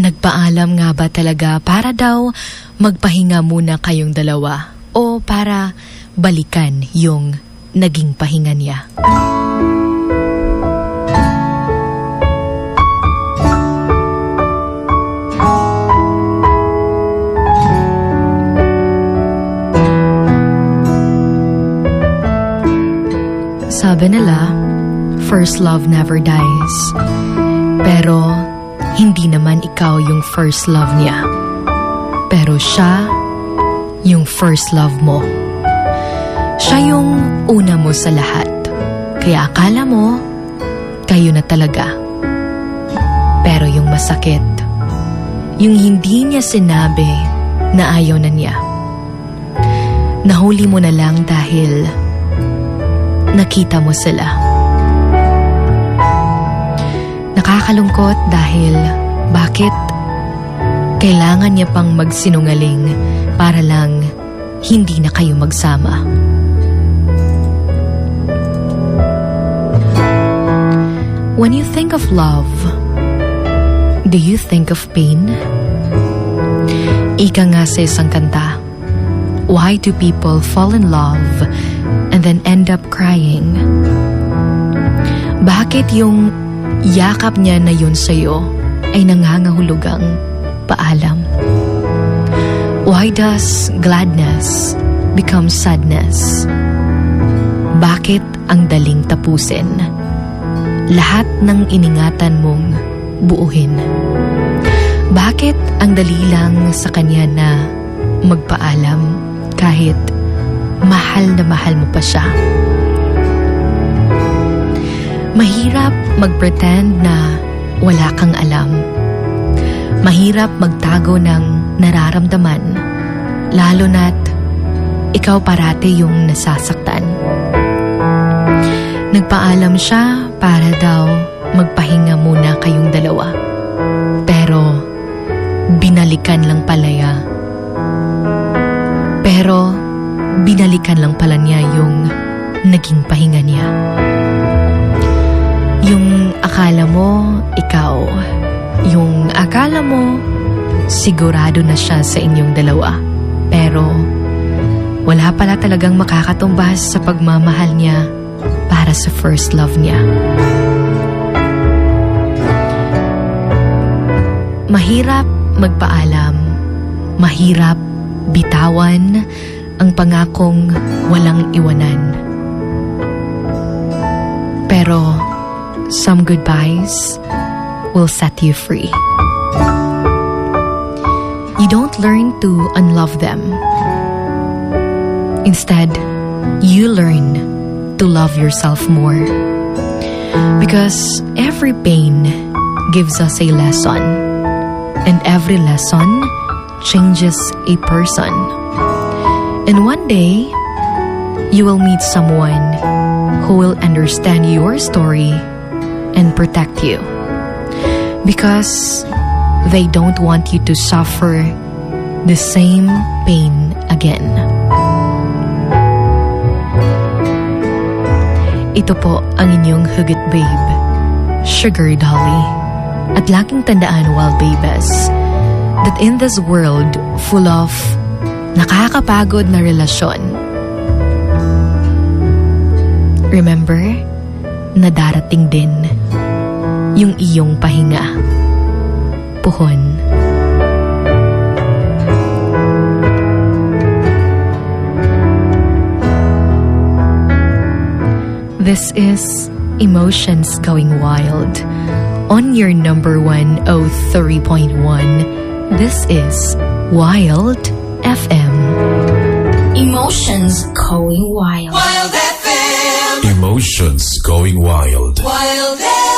Nagpaalam nga ba talaga para daw magpahinga muna kayong dalawa o para balikan yung naging pahinga niya? Sabi nila, first love never dies. Pero hindi naman ikaw yung first love niya. Pero siya yung first love mo. Siya yung una mo sa lahat. Kaya akala mo, kayo na talaga. Pero yung masakit, yung hindi niya sinabi na ayaw na niya. Nahuli mo na lang dahil nakita mo sila. Nakakalungkot dahil bakit kailangan niya pang magsinungaling para lang hindi na kayo magsama. When you think of love, do you think of pain? Ika nga sa isang kanta, Why do people fall in love and then end up crying? Bakit yung yakap niya na yun sa'yo ay nangangahulugang paalam? Why does gladness become sadness? Bakit ang daling tapusin? Lahat ng iningatan mong buuhin. Bakit ang dali lang sa kanya na magpaalam kahit mahal na mahal mo pa siya? Mahirap mag-pretend na wala kang alam. Mahirap magtago ng nararamdaman, lalo na't ikaw parati yung nasasaktan. Nagpaalam siya para daw magpahinga muna kayong dalawa. Pero binalikan lang palaya. Pero binalikan lang pala niya yung naging pahinga niya. Akala mo, ikaw. Yung akala mo, sigurado na siya sa inyong dalawa. Pero, wala pala talagang makakatumbas sa pagmamahal niya para sa first love niya. Mahirap magpaalam. Mahirap bitawan ang pangakong walang iwanan. Pero, some goodbyes will set you free. You don't learn to unlove them. Instead, you learn to love yourself more. Because every pain gives us a lesson, and every lesson changes a person. And one day, you will meet someone who will understand your story and protect you. Because they don't want you to suffer the same pain again. Ito po ang inyong Hugget Babe, Sugar Dolly. At laging tandaan, Wild Babes, that in this world full of nakakapagod na relasyon, remember na darating din yung iyong pahinga. Puhon. This is Emotions Going Wild. On your number one oh three point one, this is Wild FM. Emotions going wild. Wild FM, Emotions going wild. Wild FM.